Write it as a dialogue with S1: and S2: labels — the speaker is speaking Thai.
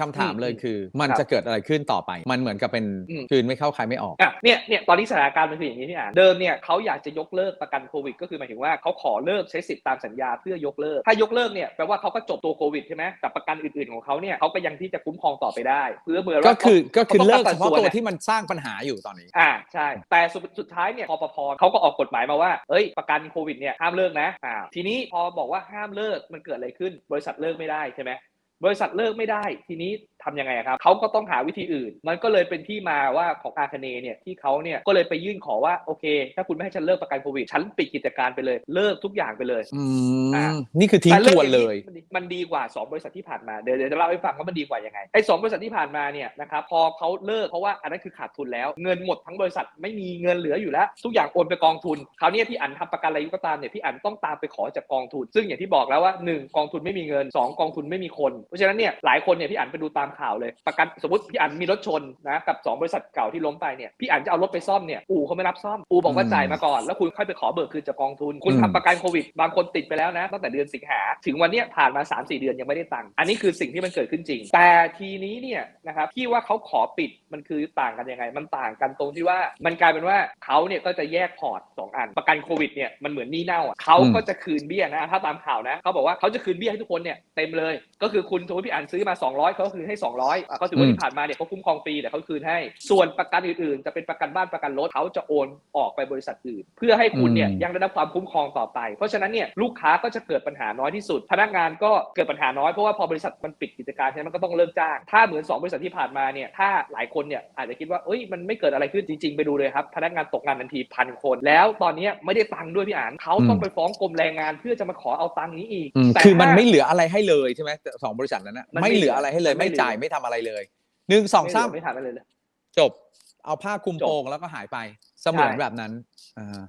S1: คำถามเลย
S2: อืม
S1: คือ มัน
S2: ครับ
S1: จะเกิดอะไรขึ้นต่อไป มันเหมือนกับเป็น
S2: อืม
S1: คืนไม่เข้าใครไม่ออก
S2: อะเนี่ยเนี่ยตอนนี้สถานการณ์มันคืออย่างนี้พี่อ่านเดิมเนี่ยเขาอยากจะยกเลิกประกันโควิด ก็คือหมายถึงว่าเขาขอเลิกใช้สิทธิ์ตามสัญญาเพื่อยกเลิก ถ้ายกเลิกเนี่ยแปลว่าเขาก็จบตัวโควิดใช่ไหมแต่ประกันอื่นๆของเขาเนี่ยเขาก็ยังที่จะคุ้มครองต่อไปได้ เพื่อเมื่อ
S1: ก็คือก็คือ
S2: ขา
S1: เลิ
S2: ต้
S1: ก
S2: ง
S1: เฉพาะ
S2: ตัดส่น
S1: ตัว
S2: นี่ย
S1: ที่มันสร้างปัญหาอยู่ตอนนี้
S2: อ่าใช่ แต่สุดสุดท้ายเนี่ยคอปพเขาก็ออกกฎหมายมาว่าเอ้ยประกันโควิดเนี่ยห้ามเลิกนะอ่าทีนี้พอบอกว่าห้ามเลิกมันเกิดอะไรขึ้น บริษัทเลิกไม่ได้ใช่ไหม บริษัทเลิกไม่ได้ทีนี้ทำยังไงครับเขาก็ต้องหาวิธีอื่น มันก็เลยเป็นที่มาว่าของอาคเนเนี่ยที่เขาเนี่ยก็เลยไปยื่นขอว่าโอเค ถ้าคุณไม่ให้ฉันเลิกประกันโควิดฉันปิดกิจการไปเลยเลิกทุกอย่างไปเลย
S1: อื
S2: อ่า
S1: มนี่คือทิ้ง
S2: แต่
S1: ท
S2: เรื่
S1: วน
S2: อาง
S1: เล
S2: นี้
S1: ย
S2: มันดีมันดีกว่า 2 บริษัทที่ผ่านมาเดี๋ยวเดี๋ยวจะเล่าให้ฟังว่ามันดีกว่ายังไงไอ้สองบริษัทที่ผ่านมาเนี่ยนะครับพอเขาเลิกเพราะว่าอันนั้นคือขาดทุนแล้ว เงินหมดทั้งบริษัทไม่มีเงินเหลืออยู่แล้ว ทุกอย่างโอนไปกองทุนคราวนี้พี่อันทำประกันอะไรก็ตามเนี่ยพี่อันต้องตามไปขอจากกองทุน ซึ่งอย่างที่บอกแล้วว่า 1 กองทุนไม่มีเงิน 2 กองทุนไม่มีคนเพราะฉะนั้นเนี่ยหลายคนเนี่ยพี่อันไปดูตามข่าวเลย ประกันสมมติพี่อันมีรถชนนะกับสองบริษัทเก่าที่ล้มไปเนี่ยพี่อันจะเอารถไปซ่อมเนี่ยอู่เขาไม่รับซ่อมอู่บอกว่า
S1: อืม
S2: จ่ายมาก่อน แล้วคุณค่อยไปขอเบิกคืนจากกองทุน คุณ
S1: อืม
S2: ทำประกันโควิด บางคนติดไปแล้วนะตั้งแต่เดือนสิงหาถึงวันเนี้ยผ่านมา 3 4 เดือนยังไม่ได้ตังค์อันนี้คือสิ่งที่มันเกิดขึ้นจริง แต่ทีนี้เนี่ยนะครับที่ว่าเขาขอปิดมันคือต่างกันยังไง มันต่างกันตรงที่ว่ามันกลายเป็นว่าเขาเนี่ยก็จะแยกพอร์ตสองอันประกันโควิดเนี่ยมันเหมือนหนี้เน่าอะเขาก็จะคืนเบี้ยนะถ้าตามข่าวนะเขาบอกว่าเขาจะคืนเบี้ยให้ทุกคนเนี่ยเต็มเลยก็คือคุณสมมติพี่อ่านซื้อมา 200เขาก็คืนให้ 200อะก็ถือว่า
S1: อืม
S2: ที่ผ่านมาเนี่ยเขาคุ้มครองฟรีแต่เขาคืนให้ ส่วนประกันอื่นๆ จะเป็นประกันบ้านประกันรถเขาจะโอนออกไปบริษัทอื่น เพื่อให้คุณเนี่ย
S1: อืม
S2: ยังได้รับความคุ้มครองต่อไป เพราะฉะนั้นเนี่ยลูกค้าก็จะเกิดปัญหาน้อยที่สุด พนักงานก็เกิดปัญหาน้อยเพราะว่าพอบริษัทมันปิดกิจการใช่ไหมมันก็ต้องเลิกจ้าง ถ้าเหมือน 2 บริษัทที่ผ่านมาเนี่ยถ้าหลายคนเนี่ยอาจจะคิดว่าเอ้ยมันไม่เกิดอะไรขึ้นจริง ๆ ไปดูเลยครับพนักงานตกงานทันทีพันคน แล้วตอนเนี้ยไม่ได้ตังค์ด้วยพี่อ่านเขาต้องไปฟ้องกรมแรงงาน เพื่อจะมาขอเอาตังค์นี้อีก
S1: อืม
S2: แต่
S1: คือมัน
S2: ถ้า
S1: ไม่เหลืออะไรให้เลยใช่ไหมสองบริษัทนั้นนะ
S2: มันไม่
S1: ไม่เหลืออะไรให้เลย
S2: มันไม่
S1: ไม่
S2: เหลือ
S1: จ่ายไม่ทำอะไรเลยหนึ่งสอง
S2: ไม่
S1: สาม
S2: ไม่ทำอะไรเลย
S1: จบ เอาผ้าคลุม
S2: จบ
S1: โปงแล้วก็หายไปเสมือน
S2: ใช่
S1: แบบนั้นอ่า